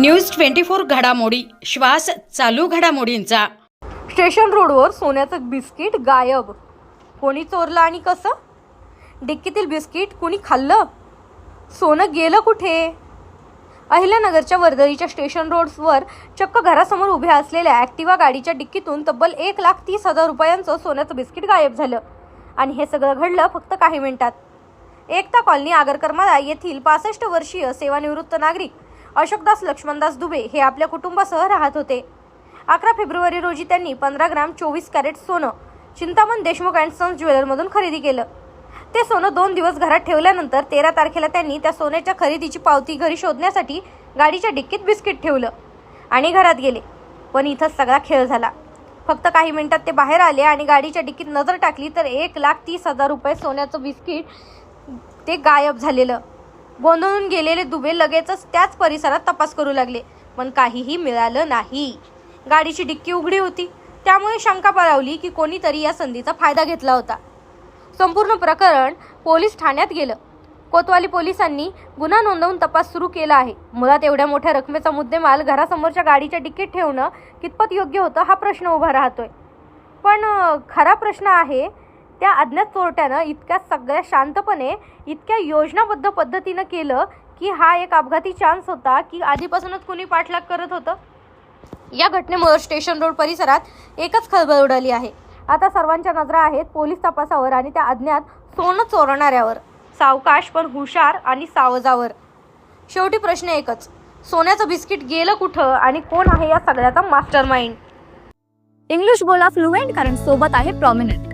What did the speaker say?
News twenty four घडामोडी. श्वास चालू घडामोडींचा. स्टेशन रोडवर सोन्याचं बिस्किट गायब. कोणी चोरलं आणि कसं? डिक्कीतील बिस्किट कुणी खाल्लं? सोनं गेलं कुठे? अहिल्यानगरच्या वर्दळीच्या स्टेशन रोडवर चक्क घरासमोर उभ्या असलेल्या ॲक्टिवा गाडीच्या डिक्कीतून तब्बल एक लाख तीस हजार रुपयांचं सोन्याचं बिस्किट गायब झालं. आणि हे सगळं घडलं फक्त काही मिनिटात. एकता कॉलनी आगरकरमाला येथील पासष्ट वर्षीय सेवानिवृत्त नागरिक अशोकदास लक्ष्मणदास दुबे हे आपल्या कुटुंबासह राहत होते. अकरा फेब्रुवारी रोजी त्यांनी पंधरा ग्राम चोवीस कॅरेट सोनं चिंतामण देशमुख अँड सन्स ज्वेलरमधून खरेदी केलं. ते सोनं दोन दिवस घरात ठेवल्यानंतर तेरा तारखेला त्यांनी त्या सोन्याच्या खरेदीची पावती घरी शोधण्यासाठी गाडीच्या डिक्कीत बिस्किट ठेवलं आणि घरात गेले. पण इथंच सगळा खेळ झाला. फक्त काही मिनिटात ते बाहेर आले आणि गाडीच्या डिक्कीत नजर टाकली तर एक लाख तीस हजार रुपये सोन्याचं बिस्किट ते गायब झालेलं. गोंधळून गेलेले दुबे लगेचच त्याच परिसरात तपास करू लागले. पण काहीही मिळालं नाही. गाडीची डिक्की उघडी होती. त्यामुळे शंका पळावली की कोणीतरी या संधीचा फायदा घेतला होता. संपूर्ण प्रकरण पोलीस ठाण्यात गेलं. कोतवाली पोलिसांनी गुन्हा नोंदवून तपास सुरू केला आहे. मुळात एवढ्या मोठ्या रकमेचा मुद्देमाल घरासमोरच्या गाडीच्या डिक्कीत ठेवणं कितपत योग्य होतं हा प्रश्न उभा राहतोय. पण खरा प्रश्न आहे त्या अज्ञात चोरट्यानं इतक्या सगळ्या शांतपणे इतक्या योजनाबद्ध पद्धतीनं केलं की हा एक अपघाती चान्स होता की आधीपासूनच कुणी पाठलाग करत होतं? या घटनेमुळे स्टेशन रोड परिसरात एकच खळबळ उडाली आहे. आता सर्वांच्या नजरा आहेत पोलीस तपासावर आणि त्या अज्ञात सोनं चोरणाऱ्यावर. सावकाश पण हुशार आणि सावजावर. शेवटी प्रश्न एकच सोन्याचं बिस्किट गेलं कुठं आणि कोण आहे या सगळ्याचा मास्टर माइंड इंग्लिश बोला फ्लुएंट कारण सोबत आहे प्रॉमिनंट